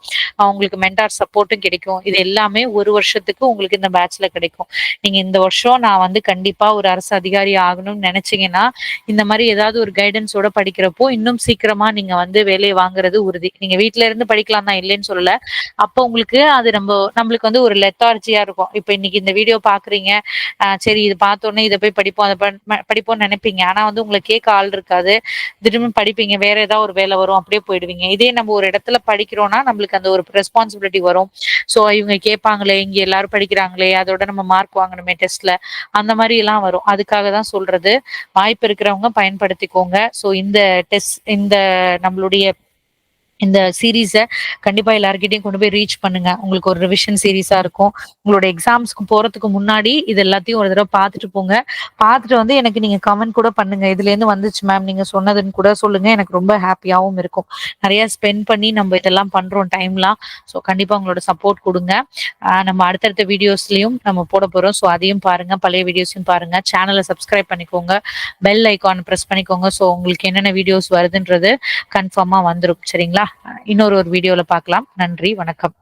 உங்களுக்கு மென்டார் சப்போர்ட்டும் கிடைக்கும். இது எல்லாமே ஒரு வருஷத்துக்கு உங்களுக்கு இந்த பேட்ச்ல கிடைக்கும். நீங்கள் இந்த வருஷம் நான் வந்து கண்டிப்பாக ஒரு அரசு அதிகாரி ஆகணும் படிக்கணும்னு நினைச்சீங்கன்னா இந்த மாதிரி ஏதாவது ஒரு கைடன்ஸோட படிக்கிறப்போ இன்னும் சீக்கிரமா நீங்க வந்து வேலையை வாங்குறது உறுதி. நீங்க வீட்டுல இருந்து படிக்கலாம் தான் இல்லைன்னு சொல்லல. அப்போ உங்களுக்கு அது நம்ம நம்மளுக்கு வந்து ஒரு லெத்தார்ஜியா இருக்கும். இப்ப இன்னைக்கு இந்த வீடியோ பாக்குறீங்க. சரி இது பார்த்தோன்னே இதை போய் படிப்போம் அதை படிப்போம்னு நினைப்பீங்க. ஆனா வந்து உங்களை கேட்க ஆள் இருக்காது. திரும்ப படிப்பீங்க வேற ஏதாவது ஒரு வேலை வரும் அப்படியே போயிடுவீங்க. இதே நம்ம ஒரு இடத்துல படிக்கிறோம்னா நம்மளுக்கு அந்த ஒரு ரெஸ்பான்சிபிலிட்டி வரும். ஸோ இவங்க கேட்பாங்களே இங்க எல்லாரும் படிக்கிறாங்களே அதோட நம்ம மார்க் வாங்கணுமே டெஸ்ட்ல அந்த மாதிரி எல்லாம் வரும். அதுக்காக தான் சொல்றது. வாய்ப்பு இருக்கிறவங்க பயன்படுத்திக்கோங்க. ஸோ இந்த டெஸ்ட் இந்த நம்மளுடைய இந்த சீரீஸை கண்டிப்பா எல்லாருக்கிட்டையும் கொண்டு போய் ரீச் பண்ணுங்க. உங்களுக்கு ஒரு ரிவிஷன் சீரீஸா இருக்கும். உங்களோட எக்ஸாம்ஸ்க்கு போறதுக்கு முன்னாடி இது எல்லாத்தையும் ஒரு தடவை பார்த்துட்டு போங்க. பார்த்துட்டு வந்து எனக்கு நீங்க கமெண்ட் கூட பண்ணுங்க. இதுல இருந்து வந்துச்சு மேம் நீங்க சொன்னதுன்னு கூட சொல்லுங்க. எனக்கு ரொம்ப ஹாப்பியாகவும் இருக்கும். நிறைய ஸ்பெண்ட் பண்ணி நம்ம இதெல்லாம் பண்றோம் டைம்லாம் ஸோ கண்டிப்பா உங்களோட சப்போர்ட் கொடுங்க. நம்ம அடுத்தடுத்த வீடியோஸ்லயும் நம்ம போட போறோம். ஸோ அதையும் பாருங்க. பழைய வீடியோஸையும் பாருங்க. சேனலை சப்ஸ்கிரைப் பண்ணிக்கோங்க. பெல் ஐக்கான் ப்ரெஸ் பண்ணிக்கோங்க. ஸோ உங்களுக்கு என்னென்ன வீடியோஸ் வருதுன்றது கன்ஃபார்மா வந்துடும் சரிங்களா? இன்னொரு ஒரு வீடியோல பார்க்கலாம். நன்றி வணக்கம்.